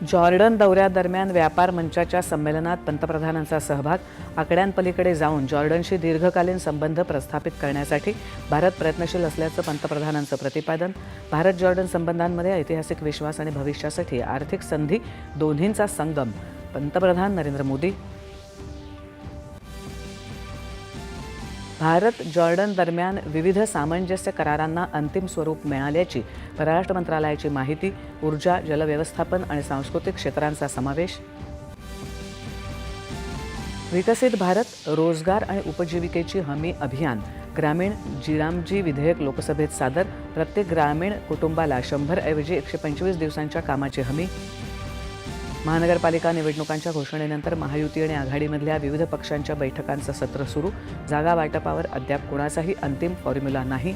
Jordan दौऱ्यादरम्यान व्यापार मंचाच्या संमेलनात पंतप्रधानांचा सहभाग आकड्यांपलीकडे जाऊन जॉर्डनशी दीर्घकालीन संबंध प्रस्थापित करण्यासाठी भारत प्रयत्नशील असल्याचं पंतप्रधानांचं प्रतिपादन भारत जॉर्डन संबंधांमध्ये ऐतिहासिक विश्वास आणि भविष्यासाठी आर्थिक संधी दोन्हींचा संगम पंतप्रधान नरेंद्र मोदी भारत जॉर्डन दरम्यान विविध सामंजस्य करारांना अंतिम स्वरूप मिळाल्याची परराष्ट्र मंत्रालयाची माहिती ऊर्जा जलव्यवस्थापन आणि सांस्कृतिक क्षेत्रांचा समावेश. विकसित भारत रोजगार आणि उपजीविकेची हमी अभियान. ग्रामीण जिरामजी विधेयक लोकसभेत सादर प्रत्येक ग्रामीण कुटुंबाला शंभर ऐवजी एकशे पंचवीस दिवसांच्या कामाची हमी. महानगरपालिका निवडणुकांच्या घोषणेनंतर महायुती आणि आघाडीमधल्या विविध पक्षांच्या बैठकांचं सत्र सुरू. जागा वाटपावर अद्याप कुणाचाही अंतिम फॉर्म्युला नाही.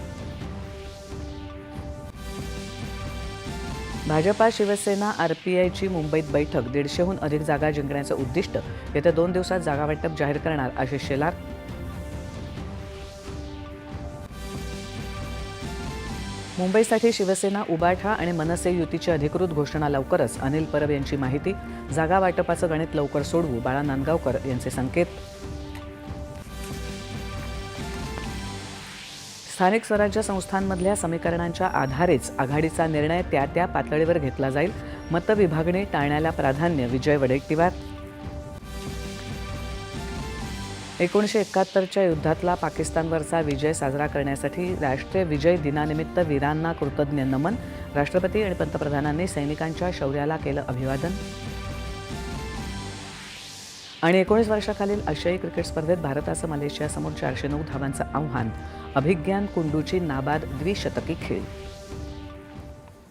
भाजपा शिवसेना आरपीआयची मुंबईत बैठक. दीडशेहून अधिक जागा जिंकण्याचं उद्दिष्ट. येत्या दोन दिवसात जागा वाटप जाहीर करणार आशिष शेलार. मुंबईसाठी शिवसेना उबाठा आणि मनसे युतीची अधिकृत घोषणा लवकरच. अनिल परब यांची माहिती. जागा वाटपाचं गणित लवकर सोडवू बाळा नांदगावकर यांचे संकेत. स्थानिक स्वराज्य संस्थांमधल्या समीकरणांच्या आधारेच आघाडीचा निर्णय त्या त्या पातळीवर घेतला जाईल. मतविभागणी टाळण्याला प्राधान्य विजय वडेट्टीवार. एकोणीसशे एकाहत्तरच्या युद्धातला पाकिस्तानवरचा विजय साजरा करण्यासाठी राष्ट्रीय विजय दिनानिमित्त वीरांना कृतज्ञ नमन. राष्ट्रपती आणि पंतप्रधानांनी सैनिकांच्या शौर्याला केलं अभिवादन. आणि एकोणीस वर्षाखालील आशियाई क्रिकेट स्पर्धेत भारताचं मलेशियासमोर चारशे नऊ धावांचं आव्हान. अभिज्ञान कुंडूची नाबाद द्विशतकी खेळ.